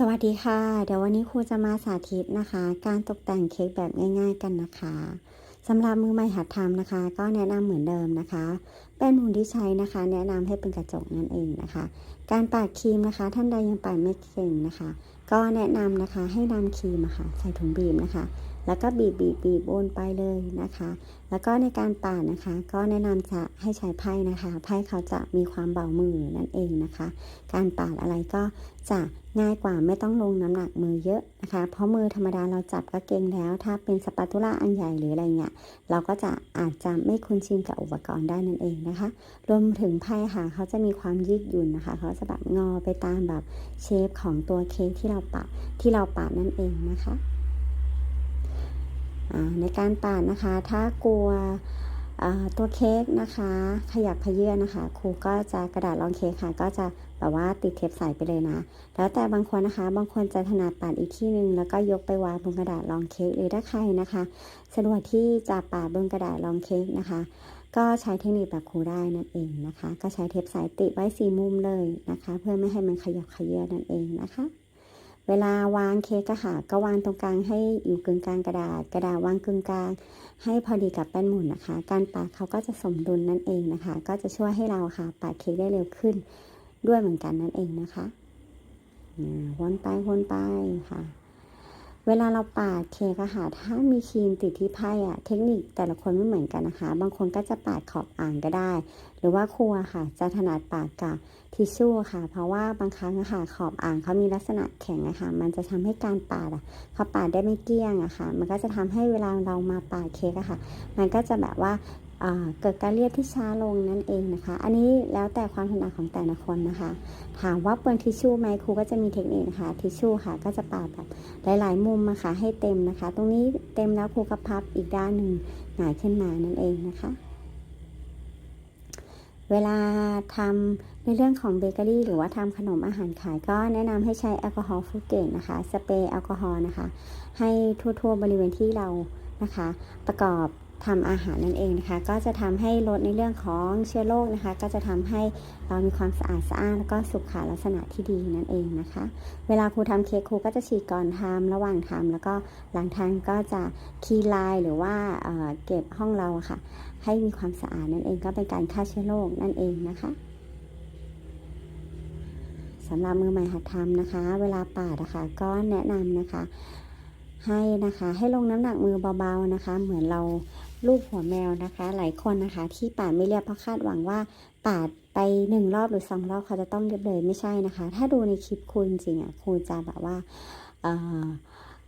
สวัสดีค่ะ เดี๋ยววันนี้ครูจะมาสาธิตนะคะ การตกแต่งเค้กแบบง่าย ๆ กันนะคะสำหรับมือใหม่หัดทำนะคะ ก็แนะนำเหมือนเดิมนะคะแป้นหมุนที่ใช้นะคะ แนะนำให้เป็นกระจกนั่นเองนะคะ การปาดครีมนะคะ ท่านใดยังปาดไม่เก่งนะคะ ก็แนะนำนะคะให้นำครีมะค่ะใส่ถุงบีบนะคะ แล้วก็บีบบีบบีบวนไปเลยนะคะ แล้วก็ในการปาดนะคะ ก็แนะนำจะให้ใช้ไพ่นะคะ ไพ่เขาจะมีความเบามือนั่นเองนะคะ การปาดอะไรก็จะง่ายกว่าไม่ต้องลงน้ำหนักมือเยอะนะคะ เพราะมือธรรมดาเราจับก็เก่งแล้ว ถ้าเป็นสปาตูล่าอันใหญ่หรืออะไรเงี้ย เราก็จะอาจจะไม่คุ้นชินกับอุปกรณ์ได้นั่นเองนะคะ รวมถึงไพ่ค่ะเขาจะมีความยืดหยุ่นนะคะ เขาจะแบบงอไปตามแบบเชฟของตัวเค้กที่เราปาที่เราปาดนั่นเองนะคะ ในการปาดนะคะ ถ้ากลัวตัวเค้กนะคะ ขยับขยื่นนะคะ ครูก็จะกระดาษรองเค้กค่ะ ก็จะแบบว่าติดเทปใสไปเลยนะ แล้วแต่บางคนนะคะ บางคนจะถนัดปาดอีกที่หนึ่งแล้วก็ยกไปวางบนกระดาษรองเค้กหรือถ้าใครนะคะ สะดวกที่จะปาดบนกระดาษรองเค้กนะคะ ก็ใช้เทคนิคแบบครูได้นั่นเองนะคะ ก็ใช้เทปสายติดไว้สีมุมเลยนะคะ เพื่อไม่ให้มันขยับขยื่นนั่นเองนะคะ เวลาวางเค้กก็ค่ะ ก็วางตรงกลางให้อยู่กึ่งกลางกระดาษ กระดาษวางกึ่งกลาง ให้พอดีกับแป้นหมุนนะคะ การปาดเขาก็จะสมดุลนั่นเองนะคะ ก็จะช่วยให้เราค่ะปาดเค้กได้เร็วขึ้นด้วยเหมือนกันนั่นเองนะคะวนไปวนไปค่ะ เวลาเราปาดเค้กอะค่ะ ถ้ามีครีมติดที่ไพ่อะเทคนิคแต่ละคนไม่เหมือนกันนะคะ บางคนก็จะปาดขอบอ่างก็ได้ หรือว่าครัวค่ะ จะถนัดปาดกับทิชชู่ค่ะ เพราะว่าบางครั้งอะค่ะขอบอ่างเขามีลักษณะแข็งอะค่ะ มันจะทำให้การปาดอะเขาปาดได้ไม่เกี้ยงอะค่ะ มันก็จะทำให้เวลาเรามาปาดเค้กอะค่ะ มันก็จะแบบว่า เกิดการเรียบที่ช้าลงนั่นเองนะคะ อันนี้แล้วแต่ความถนัดของแต่ละคนนะคะ ถามว่าเปลืองทิชชู่ไหมครูก็จะมีเทคนิคนะคะทิชชู่ค่ะก็จะปาดแบบหลาย ๆ มุมนะคะให้เต็มนะคะ ตรงนี้เต็มแล้วครูก็พับอีกด้านหนึ่งหงายขึ้นมานั่นเองนะคะเวลาทำในเรื่องของเบเกอรี่หรือว่าทำขนมอาหารขายก็แนะนำให้ใช้แอลกอฮอล์ฟูเกตนะคะ สเปรย์แอลกอฮอล์นะคะ ให้ทั่วๆบริเวณที่เรานะคะ ประกอบ ทำอาหารนั่นเองนะคะ ก็จะทำให้ลดในเรื่องของเชื้อโรคนะคะ ก็จะทำให้เรามีความสะอาดสะอ้านแล้วก็สุขลักษณะที่ดีนั่นเองนะคะ เวลาครูทำเค้กครูก็จะฉีดก่อนทำระหว่างทำแล้วก็หลังทานก็จะคีลายหรือว่าเเก็บห้องเราค่ะ ให้มีความสะอาดนั่นเองก็เป็นการฆ่าเชื้อโรคนั่นเองนะคะสำหรับมือใหม่หัดทำนะคะ เวลาปาดนะคะก็แนะนำนะคะ ให้นะคะให้ลงน้ำหนักมือเบาๆนะคะ เหมือนเรา ลูกหัวแมวนะคะ หลายคนนะคะ ที่ปาดไม่เรียบเพราะคาดหวังว่าปาดไปหนึ่งรอบหรือสองรอบเขาจะต้องเรียบเลยไม่ใช่นะคะ ถ้าดูในคลิปคุณจริงอะครูจะแบบว่าเอ่อ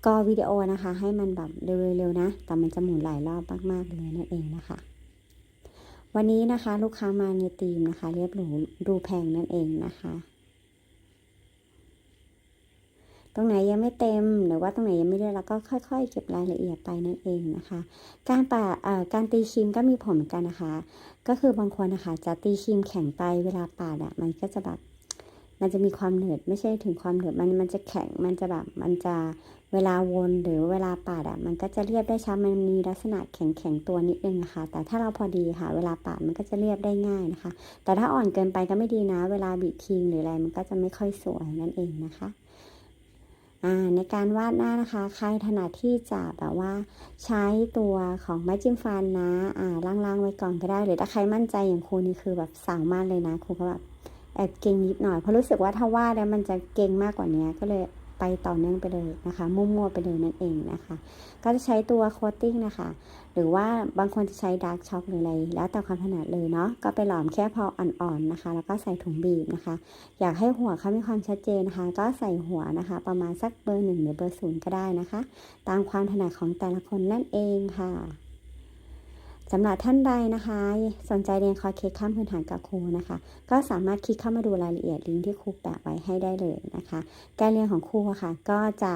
ก็วิดีโอนะคะ ให้มันแบบเร็วๆนะ แต่มันจะหมุนหลายรอบมากๆเลยนั่นเองนะคะ วันนี้นะคะลูกค้ามาในทีมนะคะ เรียบหรูดูแพงนั่นเองนะคะต รงไหนยังไม่เต็มหรือว่าตรงไหนยังไม่ได้เราก็ค่อย ๆ เก็บรายละเอียดไปนั่นเองนะคะ การปาการตีครีมก็มีผลเหมือนกันนะคะ ก็คือบางคนนะคะจะตีครีมแข็งไปเวลาปาดอะมันก็จะแบบมันจะมีความเหนืดไม่ใช่ถึงความเหนืดมันมันจะแข็งมันจะแบบมันจะเวลาวนหรือเวลาปาดอะมันก็จะเรียบได้ช้ามันมีลักษณะแข็งแข็งตัวนิดนึงนะคะ แต่ถ้าเราพอดีค่ะ เวลาปาดมันก็จะเรียบได้ง่ายนะคะ แต่ถ้าอ่อนเกินไปก็ไม่ดีนะ เวลาบีบครีมหรืออะไรมันก็จะไม่ค่อยสวยนั่นเองนะคะ ในการวาดหน้านะคะ ใครถนัดที่จะแบบว่าใช้ตัวของไม้จิ้มฟันนะอ่าล่างๆไว้ก่อนก็ได้ หรือถ้าใครมั่นใจอย่างครูนี่คือแบบสาวมากเลยนะครูก็แบบแอบเก่งนิดหน่อยเพราะรู้สึกว่าถ้าวาดแล้วมันจะเก่งมากกว่านี้ก็เลย ไปต่อเนื่องไปเลยนะคะมั่วๆไปเลยนั่นเองนะคะ ก็จะใช้ตัวโคตติ้งนะคะ หรือว่าบางคนจะใช้ดาร์กช็อกหรืออะไร แล้วแต่ความถนัดเลยเนาะก็ไปหลอมแค่พออ่อนๆนะคะ แล้วก็ใส่ถุงบีบนะคะ อยากให้หัวเขามีความชัดเจนนะคะ ก็ใส่หัวนะคะ ประมาณสักเบอร์หนึ่งหรือเบอร์ศูนย์ก็ได้นะคะ ตามความถนัดของแต่ละคนนั่นเองค่ะ สำหรับท่านใดนะคะ สนใจเรียนคอร์สเค้กข้ามพื้นฐานกับครูนะคะ ก็สามารถคลิกเข้ามาดูรายละเอียดลิงก์ที่ครูแปะไว้ให้ได้เลยนะคะ การเรียนของครูค่ะ ก็จะ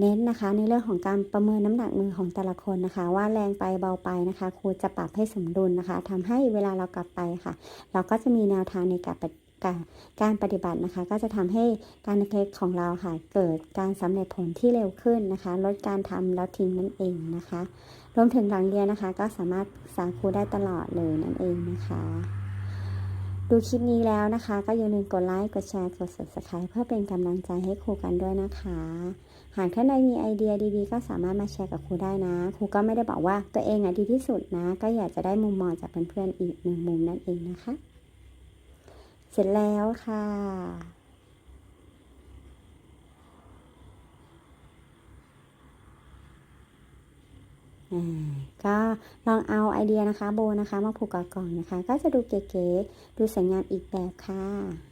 เน้นนะคะในเรื่องของการประเมินน้ำหนักมือของแต่ละคนนะคะ ว่าแรงไปเบาไปนะคะ ครูจะปรับให้สมดุลนะคะทำให้เวลาเรากลับไปค่ะ เราก็จะมีแนวทางในการ การปฏิบัตินะคะก็จะทำให้การเค้กของเราค่ะเกิดการสำเร็จผลที่เร็วขึ้นนะคะ ลดการทำแล้วทิ้งนั่นเองนะคะ รวมถึงหลังเรียนนะคะ ก็สามารถปรึกษาครูได้ตลอดเลยนั่นเองนะคะ ดูคลิปนี้แล้วนะคะ ก็อย่าลืมกดไลค์กดแชร์กด subscribe เพื่อเป็นกำลังใจให้ครูกันด้วยนะคะหากท่านใดมีไอเดียดีๆ ก็สามารถมาแชร์กับครูได้นะ ครูก็ไม่ได้บอกว่าตัวเองอะดีที่สุดนะ ก็อยากจะได้มุมมองจากเพื่อนๆอีกหนึ่งมุมนั่นเองนะคะ เสร็จแล้วค่ะอ่าก็ลองเอาไอเดียนะคะโบนะคะ มาผูกกับกล่องนะคะ ก็จะดูเก๋ๆดูสวยงามอีกแบบค่ะ